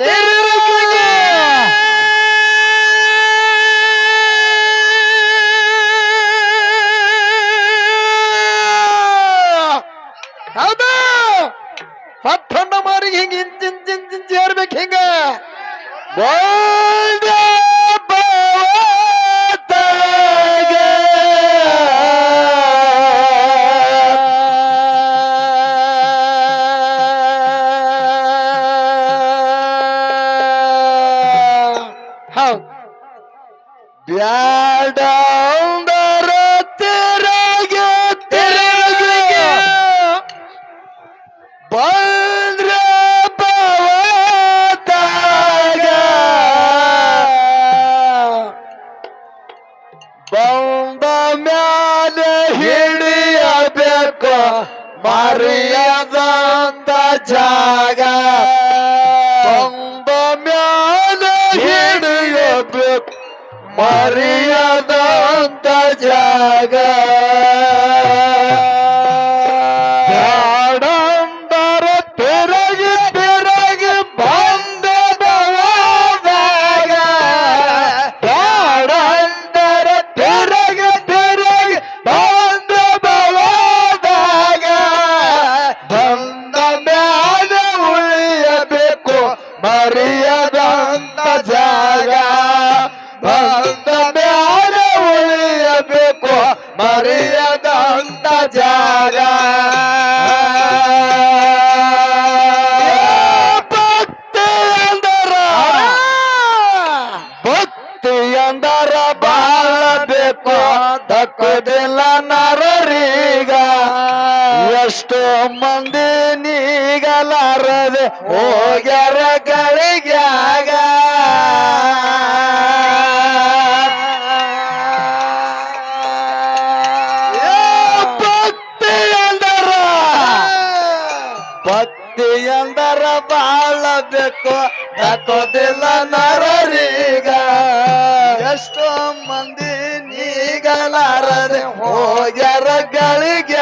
Damn. ಬಂದ ಮ್ಯಾಲೆ ಹಿಡಿಯಬೇಕು ಮರೆಯದಂತ ಜಾಗ. ಬಂದ ಮ್ಯಾಲೆ ಹಿಡಿಯಬೇಕು ಮರೆಯದಂತ ಜಾಗ. ನೀಗಲಾರದೆ ಹೋಗ್ಯಾರ ಗಳಿಗ್ಯಾಗ ಭಕ್ತಿ ಅಂದರ. ಭಕ್ತಿ ಎಂದರ ಬಾಳಬೇಕು ದಕ್ಕೋದಿಲ್ಲ ನರರೀಗ. ಎಷ್ಟೋ ಮಂದಿ ನೀಗಲಾರದೆ ಹೋಗ್ಯಾರ ಗಳಿಗ್ಯಾಗ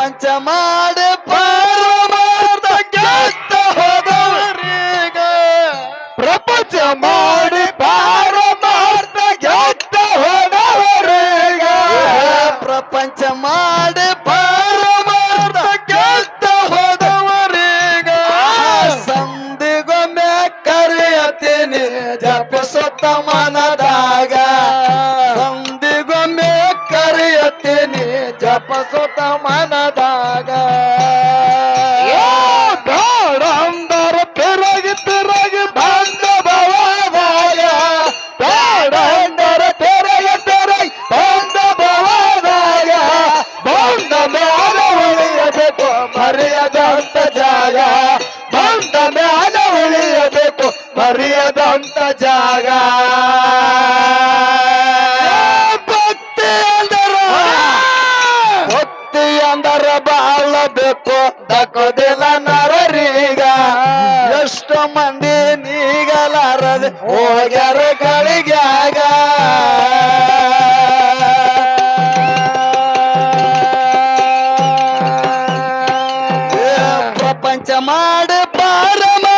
ಪ್ರಪಂಚ ಮಾಡಿ ಪರಮಾರ್ಥ ಗೆದ್ದ ಹೋದವರೀಗ ಪ್ರಪಂಚ ಮಾಡಿ ಪಾರಮಾರ್ಥ ಗೆದ್ದ ಹೋದವರೀಗ ಪ್ರಪಂಚ ಮಾಡಿ ಪಾರಮಾರ್ಥ ಗೆದ್ದ ಹೋದವರೀಗ ಸಂದಿಗೊಮ್ಮೆ ಕರೆಯತೀನಿ ಜಪಿಸುತ್ತ ಮನದಾಗ ಸಂದಿಗೊಮ್ಮೆ ಕರೆಯತೀನಿ ಜಪಿಸುತ್ತ ಮನದಾಗ ಬಂದ ಮ್ಯಾಲ ಉಳಿಯಬೇಕು ಮರೆಯದಂತ ಜಾಗ. ಭಕ್ತಿ ಅಂದರ. ಭಕ್ತಿ ಅಂದರ ಬಾಳಬೇಕು ದಕ್ಕೋದಿಲ್ಲ ನರರೀಗ. ಎಷ್ಟು ಮಂದಿ ನೀಗಲಾರದೆ ಹೋಗ್ಯಾರ ಗಳಿಗ್ಯಾಗ. ಮಾಡಿ ಪಾರಮಾರ್ಥ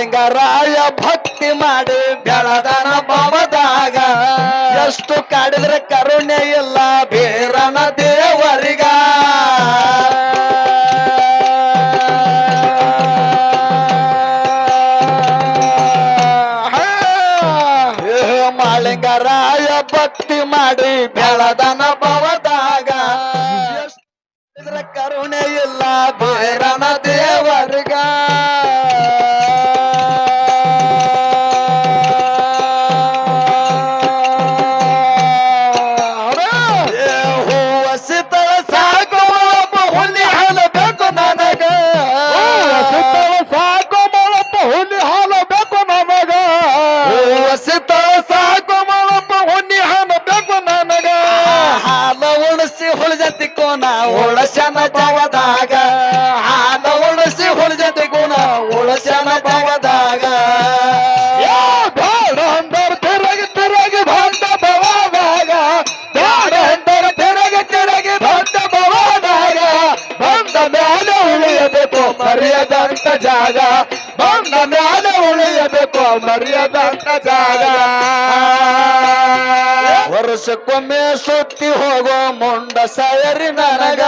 ಮಾಳಿಂಗರಾಯ ಭಕ್ತಿ ಮಾಡಿ ಬೆಳದನ ಭವದಾಗ. ಎಷ್ಟು ಕಾಡಿದ್ರೆ ಕರುಣೆ ಇಲ್ಲ ಬೇರನ ದೇವರಿಗ. ಮಾಳಿಂಗರಾಯ ಭಕ್ತಿ ಮಾಡಿ ಬೆಳದನ ಎಷ್ಟು ಕರುಣೆ ಇಲ್ಲ ಬೇರನ ದೇವರಿಗ ಜಾಗ. ಬಂದ ಮೇಲೆ ಉಳಿಯಬೇಕು ಮರೆಯದಂತ ಜಾಗ. ವರ್ಷಕ್ಕೊಮ್ಮೆ ಸುತ್ತಿ ಹೋಗೋ ಮುಂಡ ಸಯರಿ ನನಗ.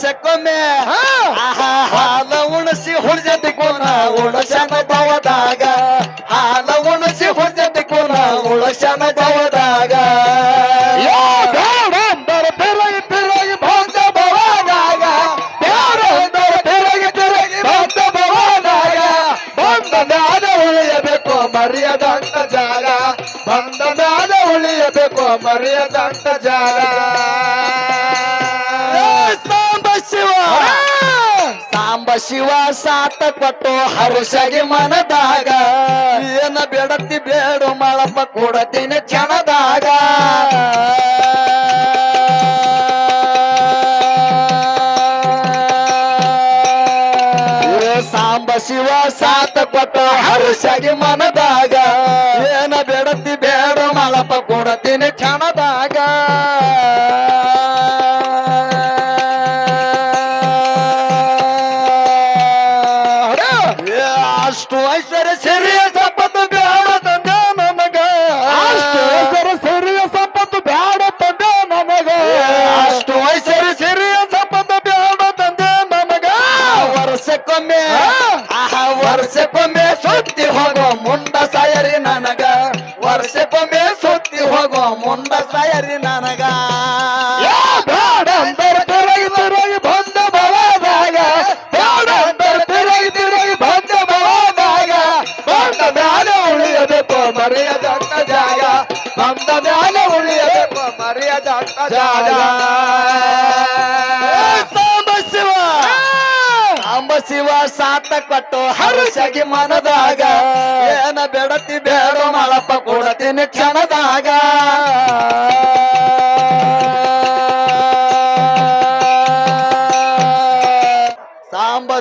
ವರ್ಷಕ್ಕೊಮ್ಮೆ ಆಹಾ, ಹಾಲ ಉಣಸಿ ಹುಡ್ಜತಿ ಕೋನ ಉಳಸನ ಭವದಾಗ ಹಾಲ ಉಣಸಿ ಹುಡ್ಜತಿ ಕೋನ ಉಳಸನ ಭವದಾಗ ಯೋ ಬೇಡ ಅಂದರ ತಿರುಗಿ ತಿರುಗಿ ಬಂದ ಭವದಾಗ ಬೇಡ ಅಂದರ ತಿರುಗಿ ತಿರುಗಿ ಬಂದ ಭವದಾಗ ಬಂದ ಮೇಲೆ ಉಳಿಯಬೇಕು ಮರೆಯದಂತ ಜಾಗ. ಬಂದ ಮೇಲೆ ಉಳಿಯಬೇಕು ಮರೆಯದಂತ ಜಾಗ. ಸಾಂಬ ಶಿವ ಸಾತ ಕೊಟ್ಟು ಹರುಷಗೆ ಮನದಾಗ. ಏನ ಬೇಡತಿ ಬೇಡು, ಮಳಪ್ಪ ಕೊಡತೀನಿ ಕ್ಷಣದಾಗ. ಏ ಸಾಂಬ ಶಿವ ಸಾತ ಕೊಟ್ಟು ಹರುಷಗೆ ಮನದಾಗ. ಏನ ಬೇಡತಿ ಬೇಡು, ಮಳಪ್ಪ ಕೊಡತೀನಿ ಕ್ಷಣದಾಗ. ಮರೆಯದಂತ ಜಾಗ. ಬಂದ ಮೇಲೆ ಉಳಿಯಬೇಕು ಮರೆಯದಂತ ಜಾಗ. ಸಾಂಬ ಶಿವ. ಸಾಂಬ ಶಿವ ಸಾತ ಕೊಟ್ಟು ಹರುಷಗಿ ಮನದಾಗ. ಏನ ಬೆಡತಿ ಬೇಡ ಮಳಪ್ಪ ಕೊಡತೀನಿ ಕ್ಷಣದಾಗ.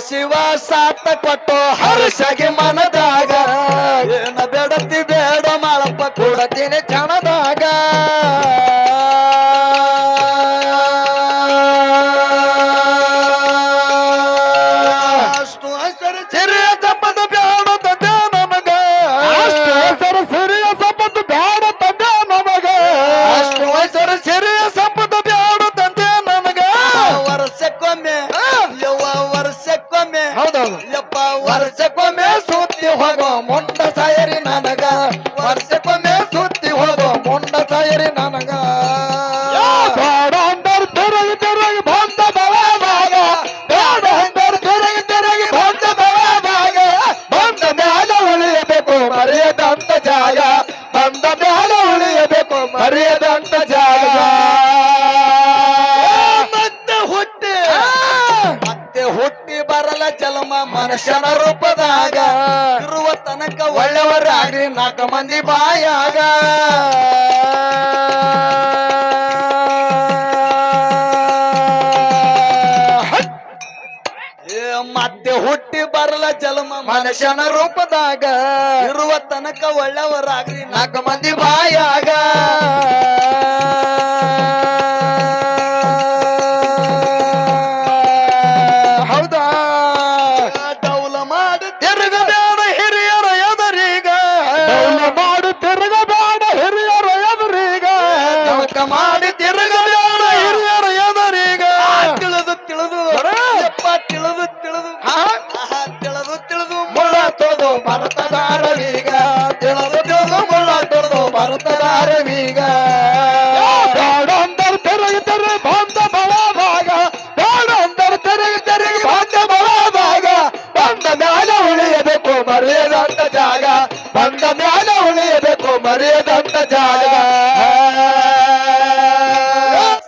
ಶಿವ ಸಾತ ಕೊಟ್ಟು ಹರ್ಷಗೆ ಮನದಾಗ. ಏನ ಬೆಡತಿ ಬೇಡ ಮಳಪ್ಪ ಕೊಡತೀನಿ ಕ್ಷಣದಾಗ ಮರೆಯದಂತ ಜಾಗ. ಮತ್ತೆ ಹುಟ್ಟಿ. ಮತ್ತೆ ಹುಟ್ಟಿ ಬರಲ ಜಲಮ ಮನುಷ್ಯನ ರೂಪದಾಗ. ಇರುವ ತನಕ ಒಳ್ಳೆಯವರಾಗ್ರಿ ನಾಲ್ಕು ಮಂದಿ ಬಾಯಾಗ. ಬರಲ ಮನುಷ್ಯನ ರೂಪದಾಗ ಇರುವ ತನಕ ಒಳ್ಳೆಯವರಾಗ್ರಿ ನಾಲ್ಕು ಮಂದಿ ಬಾಯಾಗ.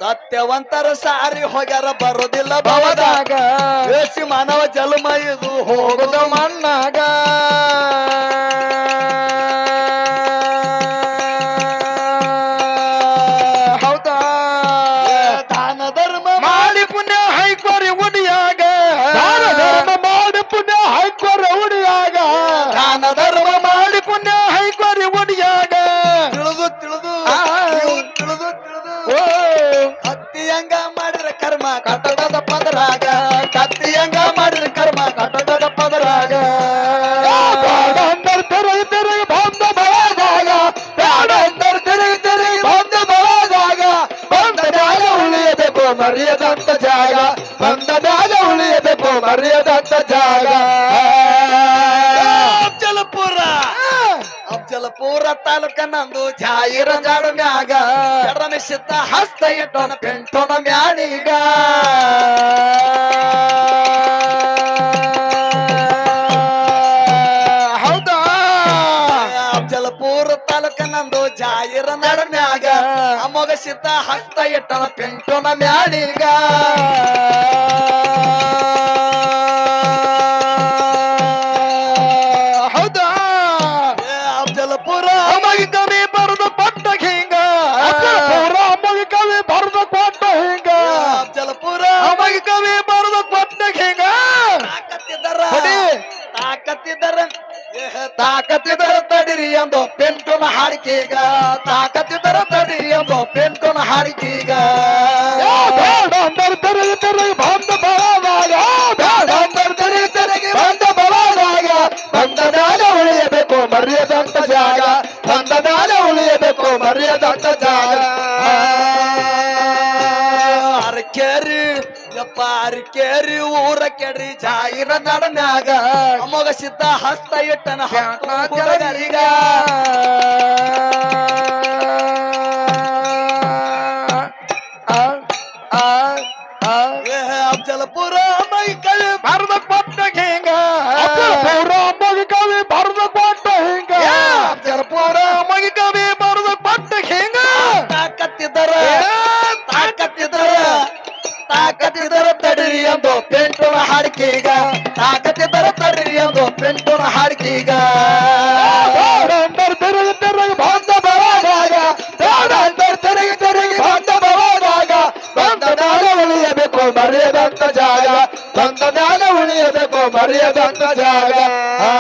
ಭಾಗ್ಯವಂತರ ಸಾರಿ ಹೋಗ್ಯಾರ ಬರೋದಿಲ್ಲ ಭವದಾಗ. ಬೇಸಿ ಮಾನವ ಜನ್ಮ ಇದು ಹೋಗದ ಮಣ್ಣಾಗ. ಹೌದಾ? ದಾನ ಧರ್ಮ ಮಾಡಿ ಪುಣ್ಯ ಹೈಕೋರಿ ಉಡಿಯಾಗ. ದಾನ ಧರ್ಮ ಮಾಡಿ ಪುಣ್ಯ ಹೈಕೋರಿ ಉಡಿಯಾಗ. ದಾನ ಧರ್ಮ ಮರೆಯದಂತ ಜಾಗ. ಅಬ್ಜಲಪುರ ಅಬ್ಜಲಪುರ ತಾಲೂಕ ನಂದು ಜಾಯಿರ ಜಾಡ ಮ್ಯಾಗ. ರಮೇಶಿತ್ತ ಹಸ್ತ ಇಟ್ಟನ ಪೆಂಟೋನ ಮ್ಯಾಣಿಗ ಹೌದಾ? ಅಫ್ಜಲಪುರ ತಾಲೂಕ ನಂದು ಜಾಯಿರ ನಡ ಮ್ಯಾಗ. ಅಮೋಘ ಸಿದ್ಧ ಹಸ್ತ ಇಟ್ಟನ ಪೆಂಟೋನ ಮ್ಯಾಣೀಗ ಏ, ತಾಕತ್ತಿದ್ದರ ತಡಿರಿ ಎಂದು ಪೆಂಟುನ ಹಾಡಿಕೆಗ ತಾಕತ್ತಿದ್ದರ ತಡಿರಿ ಎಂದು ಪೆಂಟುನ ಹಾಡಿಕೆಗ. ಬಂದ ಬಲದಾಗ ಬಂದ ಬಲದಾಗ ಬಂದ ಮ್ಯಾಲ ಉಳಿಯಬೇಕು ಮರ್ಯಾದಂತ ಜಾಗ. ಬಂದ ಮ್ಯಾಲ ಉಳಿಯಬೇಕು ಮರ್ಯಾದಂತ ಜಾಗ. ಅರಕೇರಿ ಊರ ಕೆಡ್ರಿ ಜಾಯಿರ ನಡನ್ಯಾಗ. ಅಮೋಘ ಸಿದ್ಧ ಹಸ್ತ ಇಟ್ಟನ ಹತ್ತು ಹುಡುಗರಿಗ. ಏ, ಅಫ್ಜಲಪುರ ಮೈ ಕವಿ ಬರೆದ ಕೊಟ್ಟ ಹಿಂಗ ಪೂರ ಮಗಿ ಕವಿ ಬರೆದ ಕೊಟ್ಟ ಹಿಂಗ ಅಫ್ಜಲಪುರ ಮಗಿ ಕವಿ ಬರೆದ ಕೊಟ್ಟ ಹಿಂಗ ತಾಕತ್ತಿದ್ದರ ತಾಕತ್ತಿದ್ದರ ತಾಕತ್ತಿದ್ದರ ತಡಿರಿ ಎಂದು ಪೆಂಟುನ ಹಾಡಿಕೆಗ ತಾಕತ್ತಿದ್ದರ ಬರತಾರೆ ಎಂದು ಪೆಂಟುನ ಹಾಡಿಕೆಗ ಬಂದ ಬಂತ ತಿರುಗಿ ತಿರುಗಿ ಬಂದ ಬಲದಾಗ ಬಂದ ಮ್ಯಾಲ ಉಳಿಯಬೇಕು, ಮರೆಯದಂತ ಜಾಗ, ಬಂದ ಮ್ಯಾಲ ಉಳಿಯಬೇಕು, ಮರೆಯದಂತ ಜಾಗ. ಆ